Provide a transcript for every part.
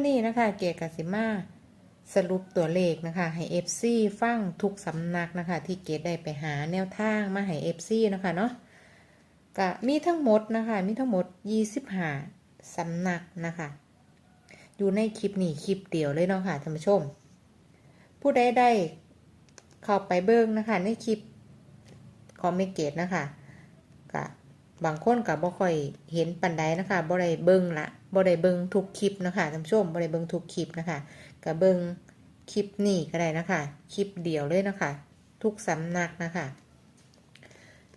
วันนี้นะคะ เกียรติกสิมาสรุปตัวเลขนะคะ ให้ FC ฟังทุกสำนักนะคะ ที่เกียรติได้ไปหาแนวทางมาให้ FC นะคะเนาะก็มีทั้งหมดนะคะ มีทั้งหมด25สำนักนะคะ อยู่ในคลิปนี้คลิปเดียวเลยเนาะค่ะท่านผู้ชม ผู้ใดได้เข้าไปเบิ้งนะคะ ในคลิปของเมเกตนะคะก็บางคนก็บ่ค่อยเห็นปันใดนะคะบ่ได้เบิ้งละ บ่ได้เบิงทุกคลิปนะคะท่านผู้ชมบ่ได้เบิงทุกคลิปนะคะก็เบิงคลิปนี้ก็ได้นะคะคลิปเดียวเลยนะคะทุกสำนักนะคะ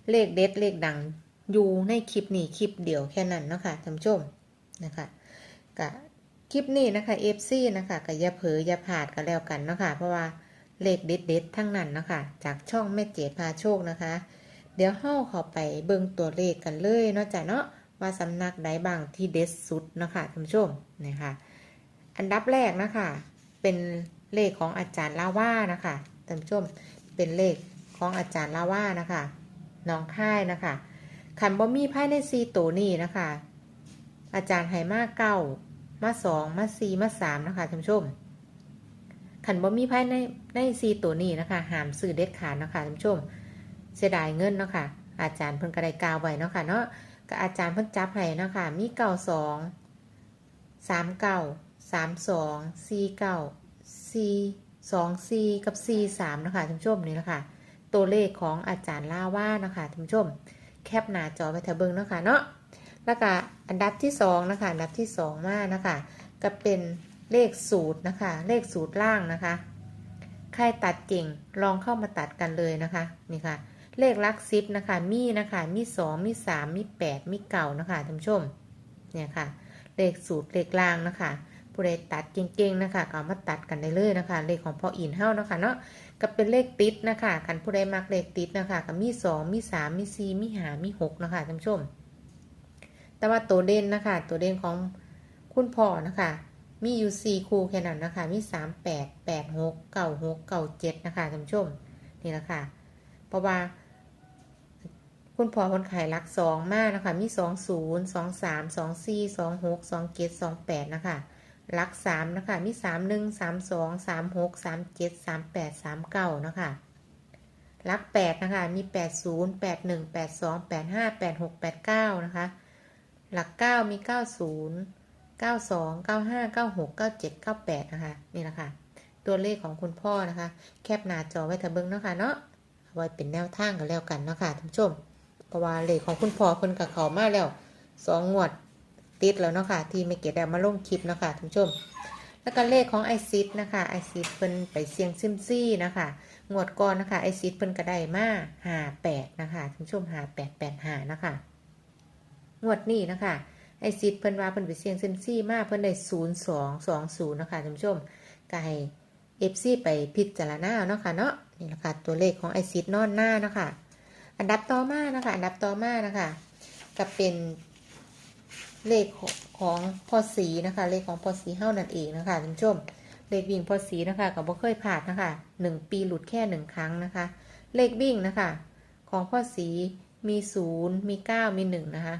เลขเด็ดเลขดังอยู่ในคลิปนี้คลิปเดียวแค่นั้นนะคะท่านผู้ชมนะคะก็คลิปนี้นะคะ FC นะคะก็อย่าเผลออย่าพลาดกันแล้วกันนะคะ เพราะว่าเลขเด็ดเด็ดๆทั้งนั้นนะคะจากช่องแม่เจ๋พาโชคนะคะ เดี๋ยวเฮาเข้าไปเบิ่งตัวเลขกันเลยเนาะจ้ะเนาะ ว่าสำนักใดบ้างที่เด็ดสุดนะคะท่านผู้ชมนะคะอันดับแรกนะคะ เป็นเลขของอาจารย์ลาว่านะคะท่านผู้ชมเป็นเลขของอาจารย์ลาว่านะคะน้องค่ายนะคะขันบ่มีภายในซีตัวนี้นะคะ อาจารย์ไหมาเก้ามาสองมาสี่มาสามนะคะท่านผู้ชมขันบ่มีภายในในซีตัวนี้นะคะหามซื้อเด็ดขาดนะคะท่านผู้ชม เสียดายเงินเนาะค่ะอาจารย์เพิ่นก็ไดกาวไว้เนาะค่ะเนาะ ก็อาจารย์เพิ่นจับให้เนาะค่ะ มีเก้าสองสามเก้าสามสองสี่เก้าสี่สองสี่กับสี่สามนะคะท่านผู้ชมนี่นะคะตัวเลขของอาจารย์ล่าว่านะคะท่านผู้ชม แคปหน้าจอไปเถอะเบิ่งนะคะเนาะแล้วก็อันดับที่สองนะคะอันดับที่สองมานะคะก็เป็นเลขสูตรนะคะ เลขสูตรล่างนะคะใครตัดเก่งลองเข้ามาตัดกันเลยนะคะ นี่ค่ะ เลขลักซิปนะคะมีนะคะมีสองมีสามมีแปดมีเก่านะคะท่านผู้ชมเนี่ยค่ะเลขสูตรเลขล่างนะคะผู้ใดตัดเก่งๆนะคะก็ามาตัดกันได้เลยนะคะ เลขของพ่ออินเฮ้านะคะเนาะก็เป็นเลขติดนะคะคันผู้ใดมักเลขติดนะคะก็มีสองมีสามมีสี่มีห้ามีหกนะคะท่านผู้ชม แต่ว่าตัวเด่นนะคะตัวเด่นของคุณพ่อนะคะ มีอยู่สี่คู่แค่นั้นนะคะ มีสามแปดแปดหกเก้าหกเก้าเจ็ดนะคะท่านผู้ชมนี่แหละค่ะเพราะว่า คุณพ่อคนขายรักสองมากนะคะ มีสองศูนย์สองสามสองสี่สองหกสองเจ็ดสองแปดนะคะรักสามนะคะมีสามหนึ่งสามสองสามหกสามเจ็ดสามแปดสามเก้านะคะรักแปดนะคะมีแปดศูนย์แปดหนึ่งแปดสองแปดห้าแปดหกแปดเก้านะคะหลักเก้ามีเก้าศูนย์เก้าสองเก้าห้าเก้าหกเก้าเจ็ดเก้าแปดนะคะนี่แหละคะตัวเลขของคุณพ่อนะคะ แคปหน้าจอไว้เถอะเบิ้งเนาะค่ะเนาะไว้เป็นแนวทางกันแล้วกันเนาะค่ะท่านผู้ชม เพราะว่าเลขของคุณพ่อเพิ่นกับเขามาแล้วสองงวดติดแล้วเนาะค่ะ ที่ไม่เก็ตได้มาลงคลิปเนาะค่ะท่านผู้ชม แล้วก็เลขของไอซิดนะคะไอซิดเพิ่นไปเสียงซิมซี่นะคะงวดก่อนนะคะไอซิดเพิ่นก็ได้มาหาแปดนะคะท่านผู้ชมหาแปดแปดหานะคะงวดนี้นะคะไอซิดเพิ่นว่าเพิ่นไปเสียงซิมซี่มาเพิ่นได้ศูนย์สองสองศูนย์นะคะท่านผู้ชมก็ให้เอฟซีไปพิจารณาเนาะค่ะเนาะนี่แหละค่ะตัวเลขของไอซิดนอนหน้าเนาะค่ะ อันดับต่อมานะคะ อันดับต่อมานะคะก็เป็นเลขของของพอสีนะคะ เลขของพอสีเฮ้านั่นเองนะคะท่านผู้ชมเลขวิ่งพอสีนะคะก็บ่เคยผ่านนะคะหนึ่งปีหลุดแค่หนึ่งครั้งนะคะ เลขวิ่งนะคะ ของพ่อสีมีศูนย์มีเก้ามีหนึ่งนะคะ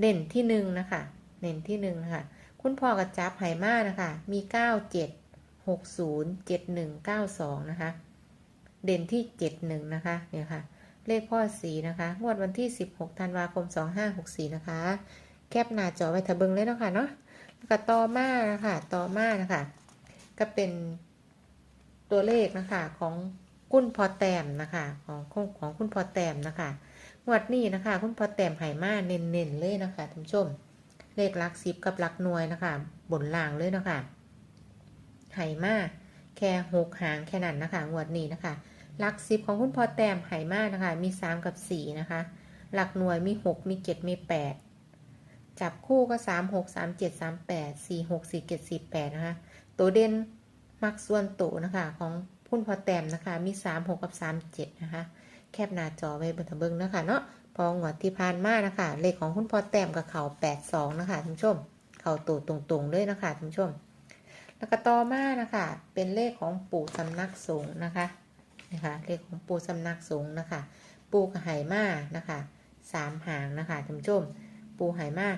เด่นที่หนึ่งนะคะเด่นที่หนึ่งนะคะคุณพ่อกับจับไหมานะคะ มีเก้าเจ็ดหกศูนย์เจ็ดหนึ่งเก้าสองนะคะ เด่นที่เจ็ดหนึ่งนะคะเนี่ยค่ะ เลขพ่อสีนะคะ งวดวันที่สิบหกธันวาคมสองห้าหกสี่นะคะ แคปหน้าจอไว้ทะเบิงเลยเนาะค่ะเนาะแล้วก็ต่อมานะคะต่อมานะคะ ก็เป็นตัวเลขนะคะของคุณพอแต้มนะคะของของของคุณพอแต้มนะคะงวดนี้นะคะ คุณพอแต้มไหมาเน้นๆเลยนะคะท่านผู้ชม เลขหลักสิบกับหลักหน่วยนะคะ บนล่างเลยนะคะไหมาแค่หกหางแค่นั้นนะคะงวดนี้นะคะ หลักสิบของคุณพ่อแต้มไหมากนะคะ มีสามกับสี่นะคะ หลักหน่วยมีหกมีเจ็ดมีแปดจับคู่ก็สามหกสามเจ็ดสามแปดสี่หกสี่เจ็ดสี่แปดนะคะ ตัวเด่นมักส่วนตัวนะคะของคุณพ่อแต้มนะคะ มีสามหกกับสามเจ็ดนะคะ แคบหน้าจอไว้บนทะเบิงนะคะเนาะพองวดที่ผ่านมานะคะ เลขของคุณพ่อแต้มกับเขาแปดสองนะคะท่านผู้ชม เข่าตัวตรงๆเลยนะคะท่านผู้ชม แล้วก็ต่อมานะคะ เป็นเลขของปู่สำนักสงฆ์นะคะ นะคะเลขของปูสำนักสงฆ์นะคะ ปู่กับไหมานะคะสามหางนะคะท่านผู้ชม ปู่ไหมา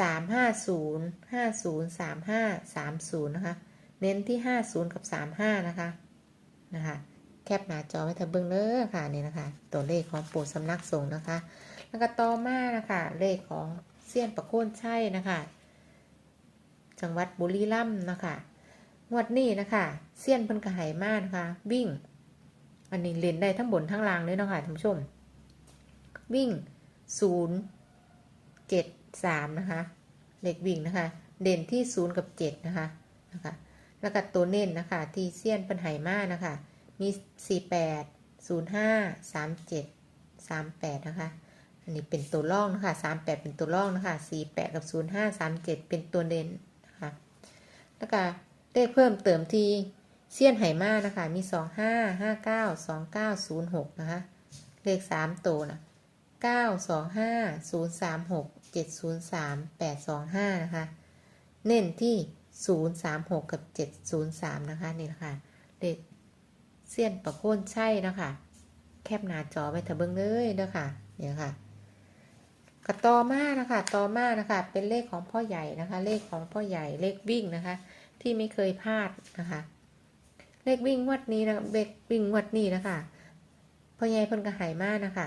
สามห้าศูนย์ห้าศูนย์สามห้าสามศูนย์นะคะ เน้นที่ห้าศูนย์กับสามห้านะคะนะคะแคปหน้าจอไว้เถอะเบิ่งเด้อค่ะนี่นะคะ ตัวเลขของปูสำนักสงฆ์นะคะ แล้วก็ต่อมานะคะเลขของเซียนประโคนชัยนะคะจังหวัดบุรีรัมย์นะคะงวดนี้นะคะเซียนเพิ่นกระหายมากนะคะ วิ่ง อันนี้เล่นได้ทั้งบนทั้งล่างเลยเนาะคะท่านผู้ชม วิ่งศูนย์เจ็ดสามนะคะเลขวิ่งนะคะ เด่นที่ศูนย์กับเจ็ดนะคะนะคะ แล้วก็ตัวเน้นนะคะที่เซียนเป็นไหมานะคะ มีสี่แปดศูนย์ห้าสามเจ็ดสามแปดนะคะอันนี้เป็นตัวล่องนะคะสามแปดเป็นตัวล่องนะคะสี่แปดกับศูนย์ห้าสามเจ็ดเป็นตัวเด่นนะคะ แล้วก็เลขเพิ่มเติมที่ เซียนไหมานะคะ มีสองห้าห้าเก้าสองเก้าศูนย์หกนะคะ เลขสามตัวนะเก้าสองห้าศูนย์สามหกเจ็ดศูนย์สามแปดสองห้านะคะ เน้นที่ศูนย์สามหกกับเจ็ดศูนย์สามนะคะนี่นะคะเลขเสี้ยนประโคนใช่นะคะ แคปหน้าจอไว้เถอะเบิ้งเลยเด้อค่ะเนี่ยค่ะกระต่อมานะคะต่อมานะคะ เป็นเลขของพ่อใหญ่นะคะ เลขของพ่อใหญ่เลขวิ่งนะคะ ที่ไม่เคยพลาดนะคะ เลขวิ่งงวดนี้นะเลขวิ่งงวดนี้นะคะพ่อใหญ่เพิ่นกระหายมากนะคะ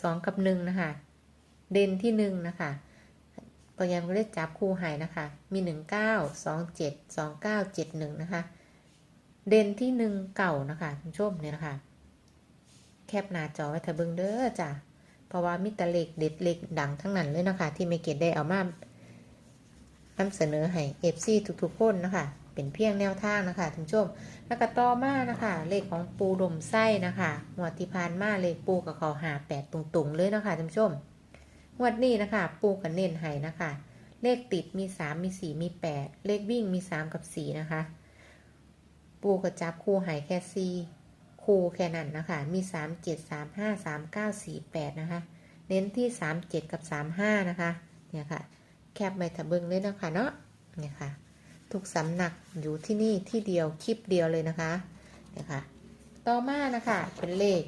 สองกับหนึ่งนะคะ เด่นที่หนึ่งนะคะพ่อใหญ่ก็เลยจับคู่หายนะคะ มีหนึ่งเก้าสองเจ็ดสองเก้าเจ็ดหนึ่งนะคะ เด่นที่หนึ่งเก่านะคะคุณชมเนี่ยนะคะ แคปหน้าจอไว้เถอะเบิ่งเด้อจ้ะเพราะว่ามิตรเลขเด็ดเลขดังทั้งนั้นเลยนะคะ ที่ไม่เก็ตได้เอามานำเสนอให้เอฟซีทุกๆคนนะคะ เป็นเพียงแนวทางนะคะท่านผู้ชม แล้วก็ต่อมานะคะ เลขของปูดมไส้นะคะงวดที่ผ่านมาเลขปูกับเขาหาแปดตรงๆเลยนะคะท่านผู้ชมงวดนี้นะคะ ปูกับเน้นให้นะคะ เลขติดมีสามมีสี่มีแปดเลขวิ่งมีสามกับสี่นะคะ ปูกับจับคู่ให้แค่สี่คู่แค่นั้นนะคะ มี3 7 3 5 3 9 4 8นะคะ เน้นที่3 7กับ3 5นะคะ เนี่ยค่ะ แคปไปถะเบิงเลยนะคะเนาะเนี่ยค่ะ ทุกสำนักอยู่ที่นี่ที่เดียวคลิปเดียวเลยนะคะเนี่ยค่ะต่อมานะคะเป็นเลข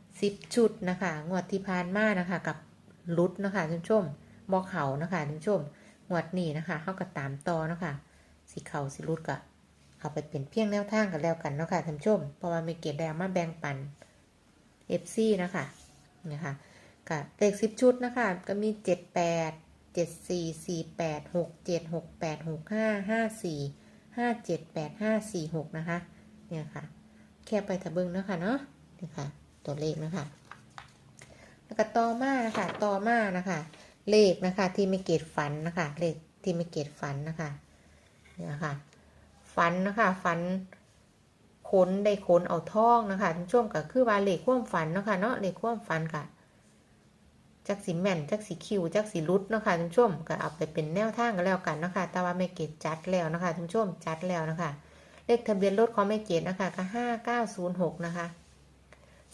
10ชุดนะคะงวดที่ผ่านมานะคะกับลุดนะคะท่านชมบอกเขานะคะท่านชมงวดนี้นะคะเขาก็ตามต่อนะคะสิเขาสิรุดกะเอาไปเป็นเพียงแนวทางกันแล้วกันเนาะค่ะท่านผู้ชม เพราะว่าม่เก็บได้เอามาแบ่งปัน FC นะคะนะคะกับเลขสิบชุดนะคะ ก็มีเจ็ดแปด เจ็ดสี่สี่แปดหกเจ็ดหกแปดหกห้าห้าสี่ห้าเจ็ดแปดห้าสี่หกนะคะ เนี่ยค่ะ แค่ไปทะเบิงเนาะคะเนาะนี่ค่ะ ตัวเลขนะคะ แล้วก็ต่อมานะคะต่อมานะคะ เลขนะคะ ที่ไม่เกตฝันนะคะ เลขที่ไม่เกตฝันนะคะเนี่ยค่ะ ฝันนะคะฝันขนได้ขนเอาทองนะคะท่านผู้ชมก็คือว่าเลขความฝันนะคะเนาะเลขความฝันค่ะ จักสีแม่นจักสีคิวจักสีรุดเนาะคะท่านผู้ชมก็เอาไปเป็นแนวทางกันแล้วกันเนาะคะแต่ว่าไม่เกตจัดแล้วนะคะท่านผู้ชมจัดแล้วนะคะ เลขทะเบียนรถของไม่เกตนะคะก็ห้าเก้าศูนย์หกนะคะ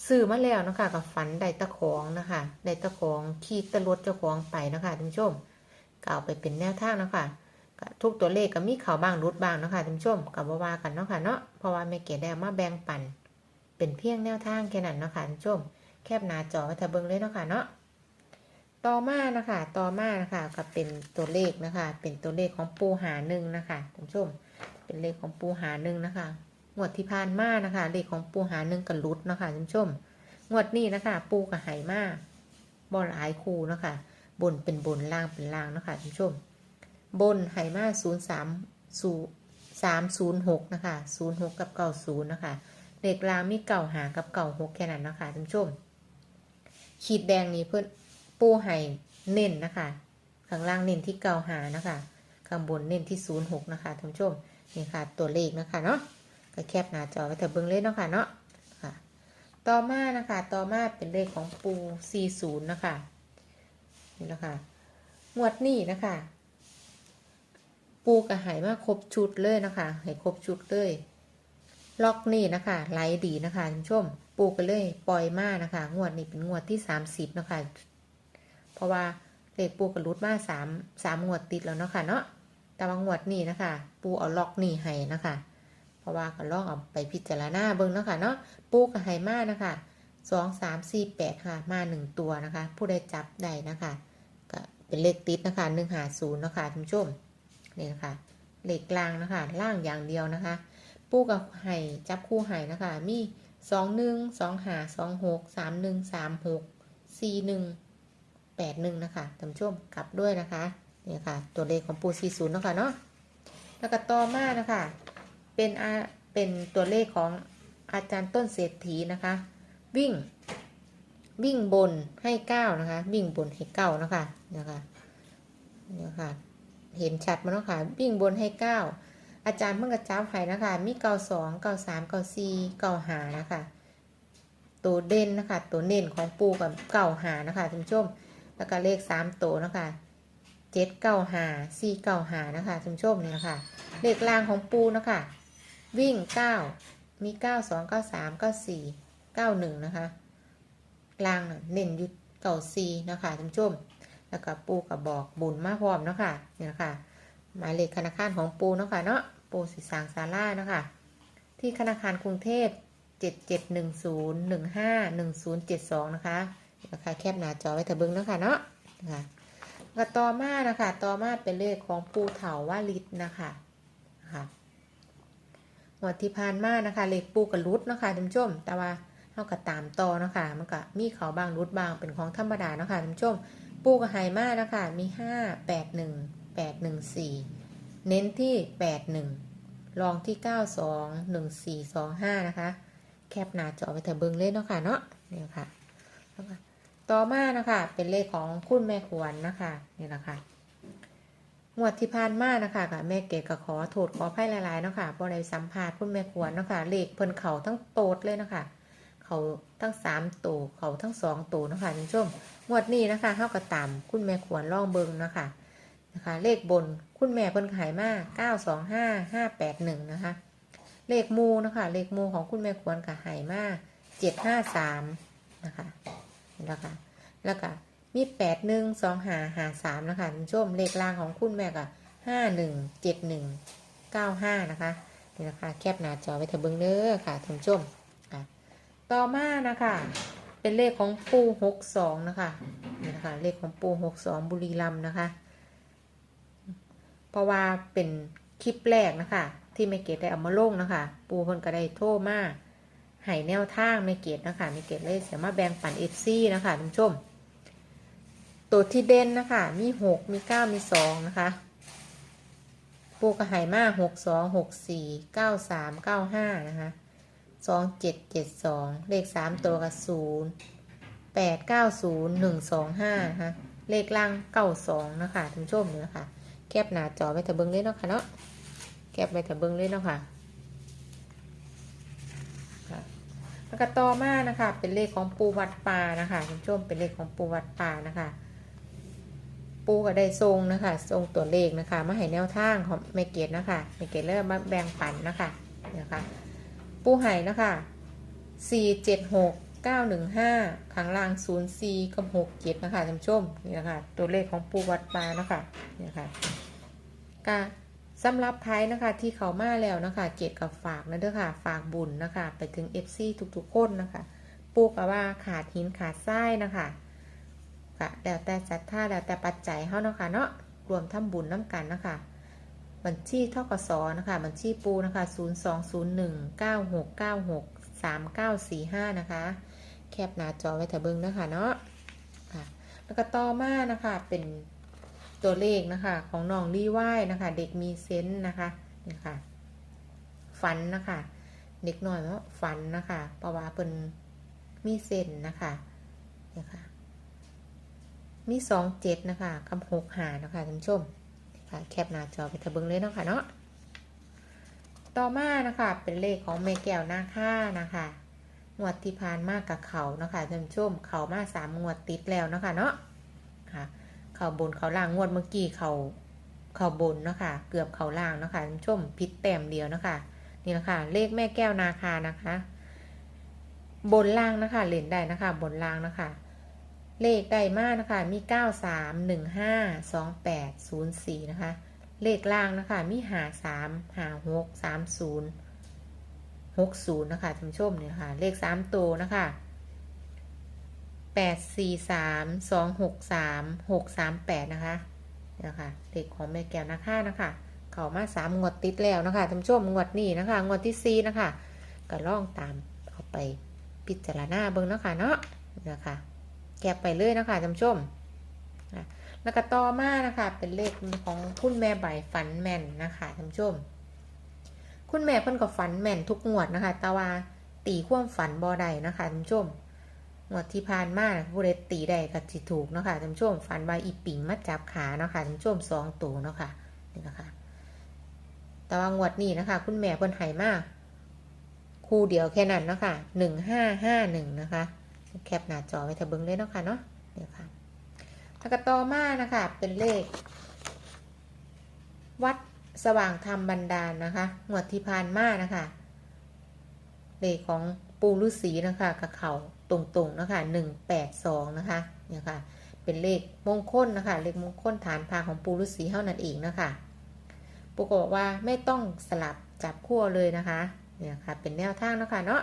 ซื้อมาแล้วนะคะกับฝันได้ตะของนะคะได้ตะของขี่ตะรถเจ้าของไปนะคะท่านผู้ชมก็เอาไปเป็นแนวทางเนาะคะก็ทุกตัวเลขก็มีเขาบ้างรุดบ้างเนาะค่ะท่านผู้ชมกับว่ากันเนาะค่ะเนาะเพราะว่าไม่เก๋ได้มาแบ่งปัน เป็นเพียงแนวทางแค่นั้นเนาะค่ะท่านผู้ชม แคบหน้าจอไว้ถ้าเบิ่งเลยเนาะค่ะเนาะ ต่อมานะคะ ต่อมานะคะก็เป็นตัวเลขนะคะ เป็นตัวเลขของปูหาหนึ่งนะคะท่านผู้ชม เป็นเลขของปูหาหนึ่งนะคะงวดที่ผ่านมานะคะ เลขของปูหาหนึ่งกับรุดนะคะท่านผู้ชมงวดนี้นะคะ ปูกับไหมาบอลหลายคูนะคะ บนเป็นบนล่างเป็นล่างนะคะท่านผู้ชม บนไหมาศูนย์สามศูสามศูนย์หกนะคะศูนย์หกกับเก่าศูนย์นะคะเด็กลางมีเก่าหากับเก่าหกแค่นั้นนะคะท่านผู้ชม ขีดแดงนี้เพื่อน ปูไห่เน้นนะคะ ข้างล่างเน้นที่เก่าหานะคะ ข้างบนเน้นที่ศูนย์หกนะคะท่านผู้ชมนี่ค่ะตัวเลขนะคะเนาะก็แคบหน้าจอไว้แต่เบิ้งเลขเนาะค่ะเนาะค่ะ ต่อมานะคะต่อมาเป็นเลขของปู40นย์นะคะนี่นะคะงวดนี้นะคะ ปูกระหายมาครบชุดเลยนะคะให้ครบชุดเลยล็อกนี่นะคะไหลดีนะคะท่านผู้ชม ปูก็เลยปล่อยมานะคะ งวดนี้เป็นงวดที่สามสิบนะคะ ราะว่าเลขปูกระลุดมาสามสามงวดติดแล้วเนาะค่ะเนาะแต่ว่างวดนี้นะคะ ปูเอาล็อกนี่ให้นะคะ เพราะว่าก็ลองเอาไปพิจารณาเบิ่งเนาะค่ะเนาะปูกระหายมานะคะสองสามสี่แปดค่ะมาหนึ่งตัวนะคะ ผู้ใดจับได้นะคะ ก็เป็นเลขติดนะคะหนึ่งหาศูนย์นะคะท่านผู้ชมนี่นะคะเลขกลางนะคะ ล่างอย่างเดียวนะคะ ปูกับไห่จับคู่ไห่นะคะ มีสองหนึ่งสองหาสองหกสามหนึ่งสามหกสี่หนึ่ง แปดหนึ่งนะคะท่านผู้ชมกลับด้วยนะคะนี่ค่ะ ตัวเลขของปูสี่ศูนย์นะคะเนาะแล้วก็ต่อมานะคะเป็นอาเป็นตัวเลขของอาจารย์ต้นเศรษฐีนะคะ วิ่ง วิ่งบนให้เก้านะคะ วิ่งบนให้เก้านะคะนะคะนี่ค่ะเห็นชัดมาแล้วค่ะ วิ่งบนให้เก้าอาจารย์เพิ่งกระจ้าไผ่นะคะ มีเก้าสองเก้าสามเก้าสี่เก้าหานะคะ ตัวเด่นนะคะ ตัวเน้นของปูกับเก้าหานะคะท่านผู้ชม แล้วก็เลขสามตัวนะคะเจ็ดเก้าหาสี่เก้าหานะคะท่านผู้ชมเนี่ยนะคะเลขล่างของปูนะคะวิ่งเก้ามีเก้าสองเก้าสามเก้าสี่เก้าหนึ่งนะคะล่างเน้นยุดเก่าซีนะคะท่านผู้ชม แล้วก็ปูกับบอกบุญมาพร้อมเนาะค่ะเนี่ยนะคะหมายเลขธนาคารของปูเนาะคะเนาะปูสิสางศาลาเนาะค่ะที่ธนาคารกรุงเทพเจ็ดเจ็ดหนึ่งศูนย์หนึ่งห้าหนึ่งศูนย์เจ็ดสองนะคะ นะคะแคบหน้าจอไว้เถอะเบิ้งเนาะค่ะเนาะนะคะก็ต่อมานะคะต่อมาเป็นเลขของปูเถาว่าลิตนะคะนะคะหมวดที่ผ่านมานะคะเลขปูกับรุดนะคะท่านผู้ชม แต่ว่าเท่ากับตามต่อนะคะมันก็มีเขาบางรุดบางเป็นของธรรมดาเนาะค่ะท่านผู้ชม ปูกับไฮมานะคะมีห้าแปดหนึ่งแปดหนึ่งสี่เน้นที่แปดหนึ่งรองที่เก้าสองหนึ่งสี่สองห้านะคะ แคปหน้าจอไปเถอะเบิ้งเลยเนาะค่ะเนาะนี่ค่ะแล้วก็ ต่อมานะคะเป็นเลขของคุณแม่ขวนนะคะนี่แหละค่ะงวดที่ผ่านมานะคะกับแม่เกดก็ขอโทษขอไพ่หลายๆเนาะค่ะบ่ได้สัมภาษณ์คุณแม่ขวัญเนาะค่ะเลขเพิ่นเขาทั้งโตดเลยเนาะคะเขาทั้งสามตัวเขาทั้งสองตัวนะคะท่านผู้ชมงวดนี้นะคะเท่ากับตามคุณแม่ขวัญล่องเบิงนะคะนะคะ เลขบนคุณแม่เพิ่นขายมาเก้าสองห้าห้าแปดหนึ่งนะคะ เลขมูนะคะ เลขมูของคุณแม่ขวัญกับหายมาเจ็ดห้าสามนะคะ นะคะ แล้วก็มีแปดหนึ่งสองหาหาสามนะคะท่านผู้ชมเลขล่างของคุณแม่กับห้าหนึ่งเจ็ดหนึ่งเก้าห้านะคะนี่นะคะแคปหน้าจอไว้เถอะเบิ้งเด้อค่ะท่านผู้ชมค่ะต่อมานะคะ เป็นเลขของปูหกสองนะคะนี่นะคะเลขของปูหกสองบุรีรัมนะคะ เพราะว่าเป็นคลิปแรกนะคะ ที่ไม่เกตได้เอามาลงนะคะ ปูเพิ่นก็ได้โทรมา ให้แนวทางไม่เกตนะคะไม่เกตเลยเสียมาแบ่งปันเอฟซีนะคะท่านผู้ชม ตัวที่เด่นนะคะ มีหกมีเก้ามีสองนะคะ ปูกระหายมาหกสองหกสี่เก้าสามเก้าห้านะคะสองเจ็ดเจ็ดสองเลขสามตัวกับศูนย์แปดเก้าศูนย์หนึ่งสองห้านะคะเลขล่างเก้าสองนะคะท่านผู้ชมเนี่ยค่ะ แคบหน้าจอไว้เถอะเบิ้งเลยเนาะค่ะเนาะแคบไว้เถอะเบิ้งเลยเนาะค่ะ แล้วก็ต่อมานะคะ เป็นเลขของปูวัดป่านะคะท่านผู้ชมเป็นเลขของปูวัดป่านะคะ ปูก็ได้ทรงนะคะทรงตัวเลขนะคะมาให้แนวทางของเมเกตนะคะเมเกตเริ่มมแบ่งปันนะคะนะคะ ปูไห่นะคะสี่เจ็ดหกเก้าหนึ่งห้าข้างล่างศูนย์สี่กับหกเจ็ดนะคะท่านผู้ชมนี่นะคะตัวเลขของปูวัดปลานะคะนี่ค่ะก็ สำหรับไพ่นะคะที่เขามาแล้วนะคะเกตกับฝากนะเด้อค่ะ ฝากบุญนะคะ ไปถึงเอฟซีทุกๆคนนะคะ ปูกับว่าขาดหินขาดทรายนะคะก็แล้วแต่ศรัทธาแล้วแต่ปัจจัยเขานะคะเนาะรวมทำบุญน้ำกันนะคะบัญชีทกสนะคะบัญชีปูนะคะ0201 9696 3945นะคะ แคปหน้าจอไว้เถอะเบิ้งนะคะเนาะค่ะแล้วก็ต่อมานะคะเป็น ตัวเลขนะคะ ของน้องรีว่ายนะคะ เด็กมีเซนส์นะคะนี่ค่ะฝันนะคะ เด็กหน่อยว่าฝันนะคะเพราะว่าเป็นมีเซนนะคะนี่ค่ะ มีสองเจ็ดนะคะคำหกหานะคะท่านผู้ชมค่ะแคปหน้าจอไปทะเบิงเลยเนาะค่ะเนาะต่อมานะคะเป็นเลขของเมแก้วหน้าค่านะคะงวดที่ผ่านมากกับเขานะคะท่านผู้ชมเขามาสามงวดติดแล้วนะคะเนาะค่ะ เขาบนเขาล่างงวดเมื่อกี้เขาเขาบนเนาะคะเกือบเขาล่างเนาะคะท่านผู้ชมพิษแต้มเดียวนะคะนี่นะคะเลขแม่แก้วนาคานะคะ บนล่างนะคะเล่นได้นะคะ บนล่างนะคะ เลขได้มากนะคะมี 9 3 1 5 2 8 0 4 นะคะ เลขล่างนะคะมีหา3หา6 3 0 6 0 นะคะท่านผู้ชมเนี่ยค่ะ เลข 3 ตัวนะคะ แปดสี่สามสองหกสามหกสามแปดนะคะเนี่ยค่ะเลขของแม่แก้วนะคะนะคะเขามาสามงวดติดแล้วนะคะท่านผู้ชมงวดนี้นะคะงวดที่สี่นะคะก็ล่องตามเอาไปพิจารณาเบิ่งเนาะคะเนาะนะคะแกะไปเลยนะคะท่านผู้ชมนะแล้วก็ต่อมานะคะเป็นเลขของคุณแม่ใบฝันแม่นนะคะท่านผู้ชม คุณแม่เพิ่นก็ฝันแม่นทุกงวดนะคะ แต่ว่าตีความฝันบ่ได้นะคะท่านผู้ชม งวดที่ผ่านมาผู้ใดตีได้ก็สิถูกเนาะคะท่านผู้ชมฝันว่าอีปิงมาจับขาเนาะคะท่านผู้ชมสองตัวเนาะค่ะนี่นะคะแต่ว่างวดนี้นะคะ คุณแม่เพิ่นให้มากคู่เดียวแค่นั้นเนาะค่ะหนึ่งห้าห้าหนึ่งนะคะ แคปหน้าจอไว้ถ้าเบิงเลยเนาะค่ะเนาะเนี่ยค่ะแล้วก็ต่อมานะคะ เป็นเลข วัดสว่างธรรมบันดาลนะคะงวดที่ผ่านมานะคะเลขของปูฤาษีนะคะกับเขา ตรงๆนะคะหนึ่งแปดสองนะคะเนี่ยค่ะ เป็นเลขมงคลนะคะ เลขมงคลฐานพาของปูฤาษีเท่านั้นเองนะคะปูก็บอกว่าไม่ต้องสลับจับขั้วเลยนะคะเนี่ยค่ะ เป็นแนวทางนะคะเนาะ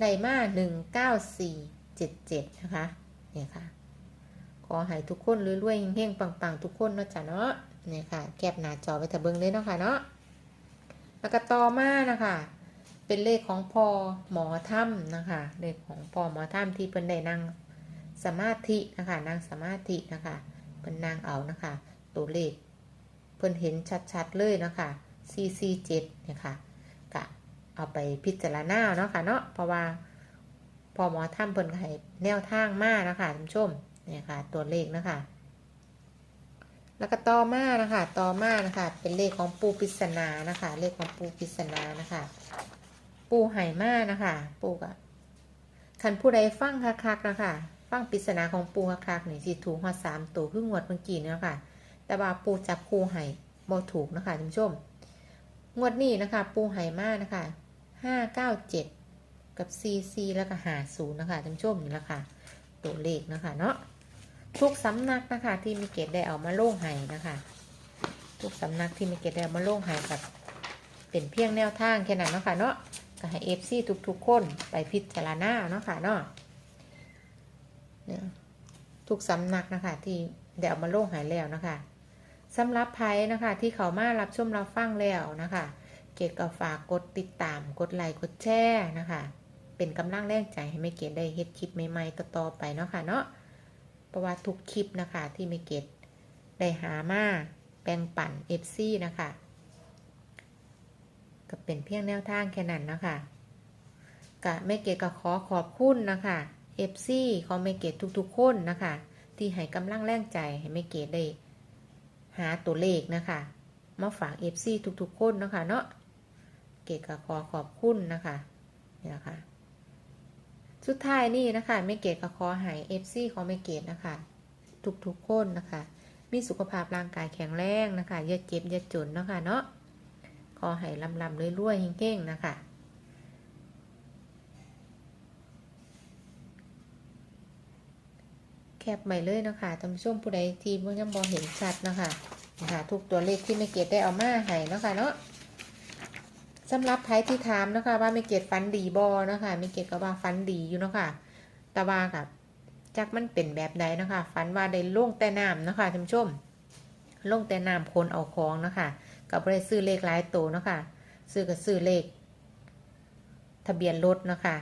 ไดมาหนึ่งเก้าสี่เจ็ดเจ็ดนะคะเนี่ยค่ะขอให้ทุกคนรวยๆเฮงๆปังๆ ทุกคนเนาะจ้ะเนาะเนี่ยค่ะแคปหน้าจอไว้ถ้าเบิ่งเลยเนาะค่ะเนาะแล้วก็ต่อมานะคะ เป็นเลขของพอหมอถ้ำนะคะ เลขของพอหมอถ้ำที่เพิ่นได้นั่งสมาธินะคะนั่งสมาธินะคะเพิ่นนั่งเอานะคะ ตัวเลข เพิ่นเห็นชัดๆเลยนะคะ447เนี่ยค่ะกะเอาไปพิจารณาเนาะค่ะเนาะเพราะว่าพอหมอถ้ำเพิ่นก็ให้แนวทางมากนะคะท่านผู้ชมเนี่ยค่ะ ตัวเลขนะคะแล้วก็ต่อมานะคะต่อมานะคะ เป็นเลขของปูปริศนานะคะ เลขของปูปริศนานะคะ ปูไห่มานะคะปูกะคันผู้ใดฟังคักๆนะคะฟังปริศนาของปูคักๆนี่สิถูกหัวสามตัวครึ่งวดเมื่อกี้เนาะค่ะแต่ว่าปูจับคูไห่บ่ถูกนะคะท่านผู้ชม งวดนี้นะคะ ปูไห่มานะคะห้าเก้าเจ็ดกับซีซีแล้วก็หาศูนย์นะคะท่านผู้ชมนี่แหละค่ะ ตัวเลขนะคะเนาะทุกสำนักนะคะ ที่มีเกตได้เอามาโล่งไห้นะคะ ทุกสำนักที่มีเกตได้เอามาโล่งไห้กับเป็นเพียงแนวทางแค่นั้นนะคะเนาะ ก็ให้เอฟซีทุกๆคนไปพิจารณาเนาะค่ะเนาะเนี่ยทุกสำนักนะคะที่ได้เอามาโล่งไห้แล้วนะคะสำหรับไพ่นะคะ ที่เขามารับชมรับฟังแล้วนะคะ เกตก็ฝากกดติดตามกดไลค์กดแชร์นะคะ เป็นกำลังแรงใจให้ไม่เกตได้เฮ็ดคลิปใหม่ๆต่อๆไปเนาะค่ะเนาะเพราะว่าทุกคลิปนะคะที่ไม่เก็ตได้หามาแบ่งปั่น FC นะคะ ก็เป็นเพียงแนวทางแค่นั้นนะคะกะไม่เกตก็ขอขอบคุณนะคะ FC ของไม่เกตทุกๆคนนะคะ ที่ให้กำลังแรงใจให้ไม่เกตได้ หาตัวเลขนะคะมาฝาก FC ทุกๆคนนะคะเนาะเกตก็ขอขอบคุณนะคะนี่นะคะสุดท้ายนี่นะคะไม่เกตก็ขอให้เอฟซีของไม่เกตนะคะทุกๆคนนะคะ มีสุขภาพร่างกายแข็งแรงนะคะอย่าเจ็บอย่าจนเนาะคะเนาะ อให้ลำลำรวยๆเฮงๆนะคะแคปใหม่เลยนะคะท่านผู้ชมผู้ใดที่บ่ยังบ่เห็นชัดนะคะนะคะทุกตัวเลขที่ไม่เกตได้เอามาให้นะคะเนาะสำหรับไพ่ที่ถามนะคะ ว่าไม่เกตฟันดีบอนะคะไม่เกตก็ว่าฟันดีอยู่เนาะค่ะต่ว่ากับจักมันเป็นแบบใดนะคะฟันว่าได้ล่งแต่น้ำนะคะท่านผู้ชมลงแต่น้ำคนเอาของนะคะ กับ่ได้ซื้อเลขหลายตัวเนาะค่ะ ซื้อกับซื้อเลข ทะเบียนรถเนาะค่ะ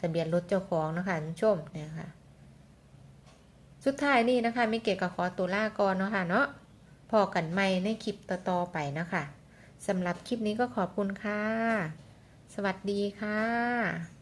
ทะเบียนรถเจ้าของเนาะคะท่านผู้ชมเนี่ยค่ะ สุดท้ายนี่นะคะไม่เกตก็ขอตัวลาก่อนเนาะค่ะเนาะ พอกันใหม่ในคลิปต่อๆไปนะคะสำหรับคลิปนี้ก็ขอบคุณค่ะ สวัสดีค่ะ